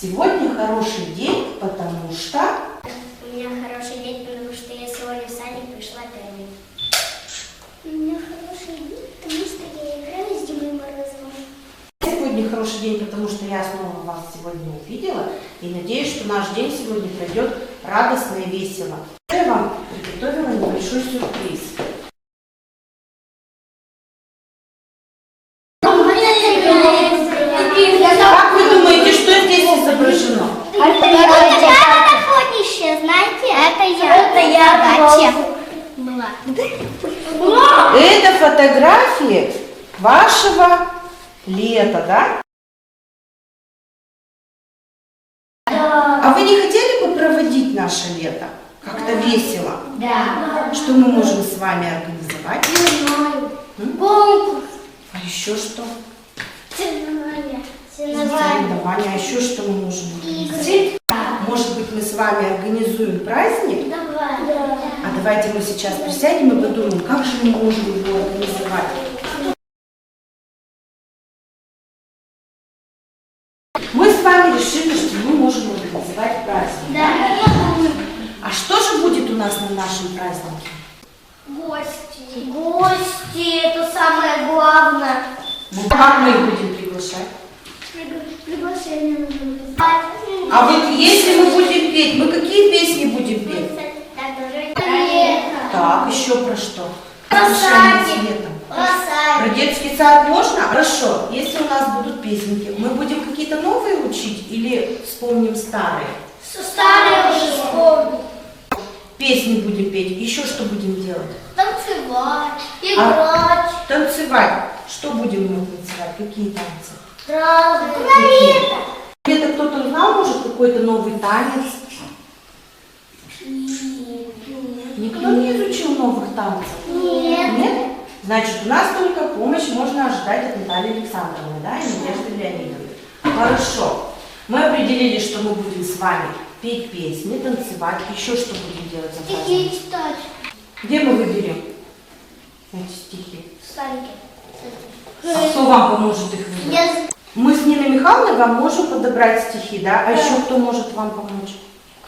Сегодня хороший день, потому что... У меня хороший день, потому что я сегодня в садик пришла первой. У меня хороший день, потому что я играю с Димой Морозовым. Сегодня хороший день, потому что я снова вас сегодня увидела и надеюсь, что наш день сегодня пройдет радостно и весело. Я вам приготовила небольшой сюрприз. Как вы думаете, что здесь изображено? Это охотничья, знаете? Это Это фотографии вашего лета, да? А вы не хотели бы проводить наше лето? Как-то весело. Да. Что мы можем с вами организовать? Конкурс. А еще что? Соревнования. Соревнования. А еще что мы можем организовать? Игры. Может быть, мы с вами организуем праздник? Давай. Давайте мы сейчас присядем и подумаем, как же мы можем его организовать. Мы с вами решили, что мы можем организовать праздник. Да. А что же будет у нас на нашем празднике? Гости. Гости, это самое главное. Ну, Как мы их будем приглашать? Приглашение нужно. А вот если мы будем петь, мы какие песни будем петь? Так, еще про что? Про Отношения с садик. летом. Бросай. Про детский сад можно? Хорошо. Если у нас будут песенки, мы будем какие-то новые учить или вспомним старые? Старые уже вспомнил. Песни будем петь. Еще что будем делать? Танцевать, играть, Танцевать. Что будем мы танцевать? Какие танцы? Какие? Где-то кто-то знал, может, какой-то новый танец? Никто не изучил новых танцев? Нет. Нет? Значит, у нас только помощь можно ожидать от Натальи Александровны, да, и Надежды Леонидовны. Хорошо. Мы определили, что мы будем с вами петь песни, танцевать. Еще что будем делать за? Стихи читать. Где мы выберем эти стихи? Садики. А кто вам поможет их выбрать? Я Мы с Ниной Михайловной вам можем подобрать стихи, да? А еще кто может вам помочь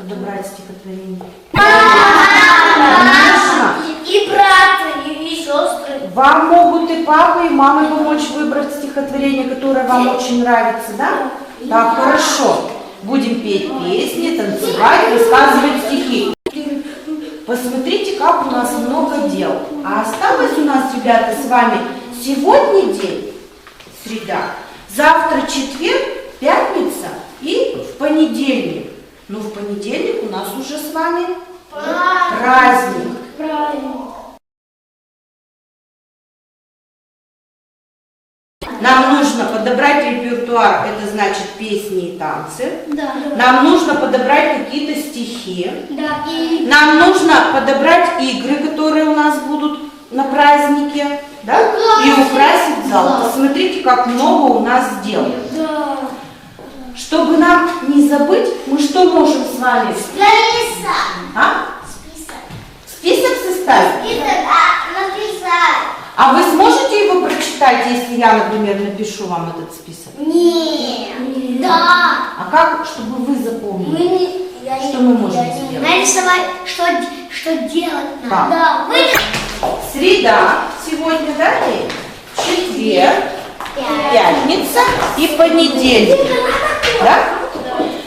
подобрать стихотворение? Конечно. и брат, и, сестры. Вам могут и папа, и мама помочь выбрать стихотворение, которое вам очень нравится, да? Так, хорошо. Будем петь песни, танцевать, рассказывать стихи. Посмотрите, как у нас много дел. А осталось у нас, ребята, с вами сегодня день, среда, завтра четверг, пятница и в понедельник. Ну, в понедельник у нас уже с вами праздник. Правильно. Нам нужно подобрать репертуар, это значит песни и танцы. Да. Нам нужно подобрать какие-то стихи. Да. И Нам нужно подобрать игры, которые у нас будут на празднике. Да? И украсить зал. Да. Посмотрите, как много у нас дел. да. Чтобы нам не забыть, мы что можем с вами? Написать. А? Список. Список составить? Список, а, написать. А вы сможете его прочитать, если я, например, напишу вам этот список? Нет. Да. А как, чтобы вы запомнили? Мы не... Я Что не- мы можем я сделать? Нарисовать, что, что делать Так. надо. Да. Вы... Среда сегодня, да? Четверг, пятница и понедельник. Да?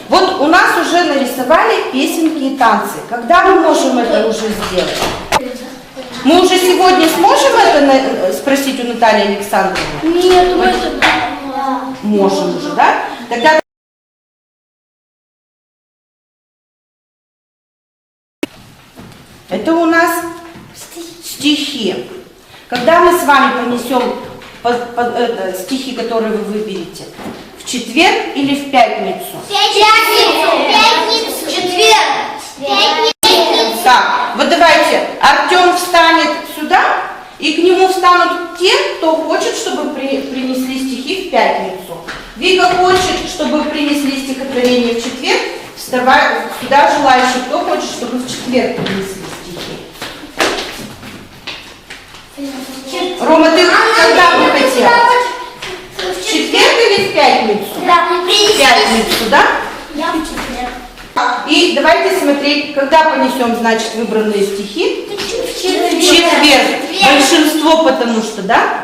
Вот у нас уже нарисовали песенки и танцы. Когда мы можем это уже сделать? Мы уже сегодня сможем это на- спросить у Натальи Александровны? Нет, мы это... Можем уже, да? Тогда это у нас стихи. Когда мы с вами понесем по- по- это, стихи, которые вы выберете? Четверг или в пятницу? Пятницу. Пятницу. Четверг. Пятницу. Так, вот давайте, Артем встанет сюда, и к нему встанут те, кто хочет, чтобы при- принесли стихи в пятницу. Вика хочет, чтобы принесли стихотворение в четверг, вставай сюда желающий, кто хочет, чтобы в четверг принесли стихи. Рома, ты когда бы хотел? В четверг или в пятницу? Да, пятницу, да? Я в четверг. И давайте смотреть, когда понесем, значит, выбранные стихи. В В четверг. Большинство, потому что, да?